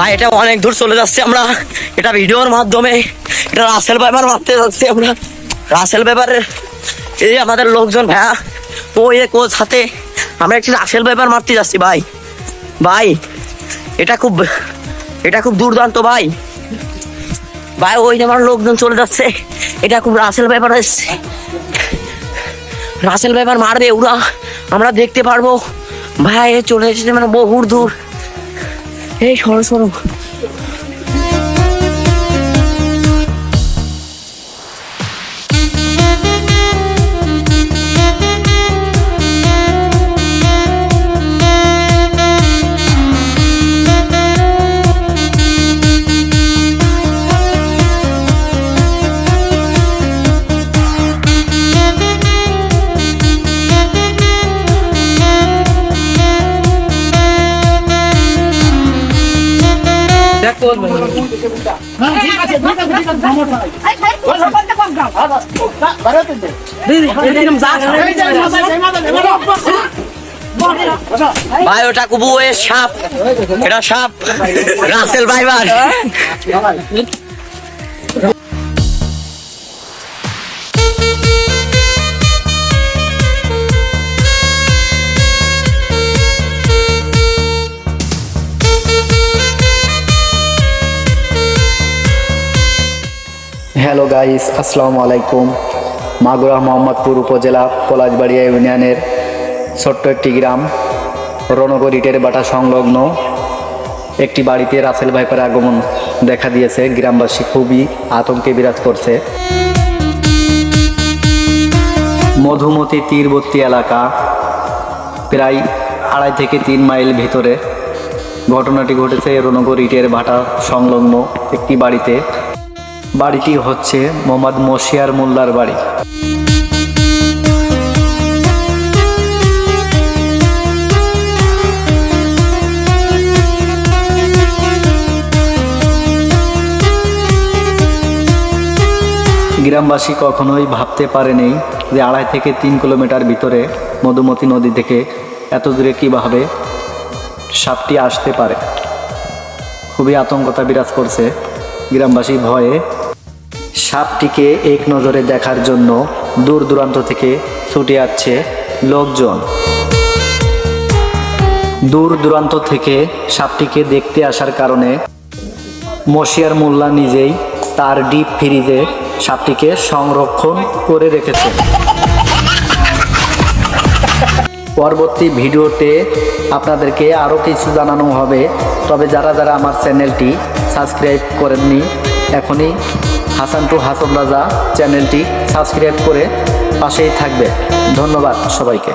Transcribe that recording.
ভাই, এটা অনেক দূর চলে যাচ্ছে আমরা। এটা ভিডিওর মাধ্যমে। এটা রাসেল ব্যাপার মারতে যাচ্ছি আমরা। রাসেল ব্যাপারের এই আমাদের লোকজন, ভাইয়া। ও এ কোচ হাতে। আমরা একটি রাসেল ব্যাপার মারতে যাচ্ছি, ভাই। ভাই, এটা খুব এটা খুব দুর্দান্ত, ভাই। ভাই, ওই আমার লোকজন চলে যাচ্ছে। এটা খুব রাসেল ব্যাপার এসছে রাসেল ব্যাপার মারবে ওরা। আমরা দেখতে পারব। ভাই চলে এসেছে মানে বহুর দূর। এই সরো সরো। ভাই ওটা কুবু সাপ। এটা সাপ। রাসেল ভাইবার। হ্যালো গাইস আসসালামু আলাইকুম মাগুরা মোহাম্মদপুর উপজেলা পলাশবাড়িয়া ইউনিয়নের ছোট্ট একটি গ্রাম রণগর ইটের বাটা সংলগ্ন একটি বাড়িতে রাসেল ভাইপার আগমন দেখা দিয়েছে। গ্রামবাসী খুবই আতঙ্কে বিরাজ করছে। মধুমতি তীরবর্তী এলাকা প্রায় আড়াই থেকে তিন মাইল ভিতরে ঘটনাটি ঘটেছে রণগর ইটের ভাটা সংলগ্ন একটি বাড়িতে। বাড়িটি হচ্ছে মোহাম্মদ মশিয়ার মোল্লার বাড়ি। গ্রামবাসী কখনোই ভাবতে পারেনি যে আড়াই থেকে তিন কিলোমিটার ভিতরে মধুমতি নদী থেকে এত দূরে কীভাবে সাপটি আসতে পারে। খুবই আতঙ্কতা বিরাজ করছে। গ্রামবাসী ভয়ে সাপটিকে এক নজরে দেখার জন্য দূর দূরান্ত থেকে ছুটে আসছে লোকজন। দূর দূরান্ত থেকে সাপটিকে দেখতে আসার কারণে মশিয়ার মোল্লা নিজেই তার ডিপ ফ্রিজে সাপটিকে সংরক্ষণ করে রেখেছে। পরবর্তী ভিডিওতে আপনাদেরকে আরও কিছু জানানো হবে, তবে যারা যারা আমার চ্যানেলটি সাবস্ক্রাইব করেননি এখনই হাসান টু হাসন রাজা চ্যানেলটি সাবস্ক্রাইব করে পাশেই থাকবে। ধন্যবাদ সবাইকে।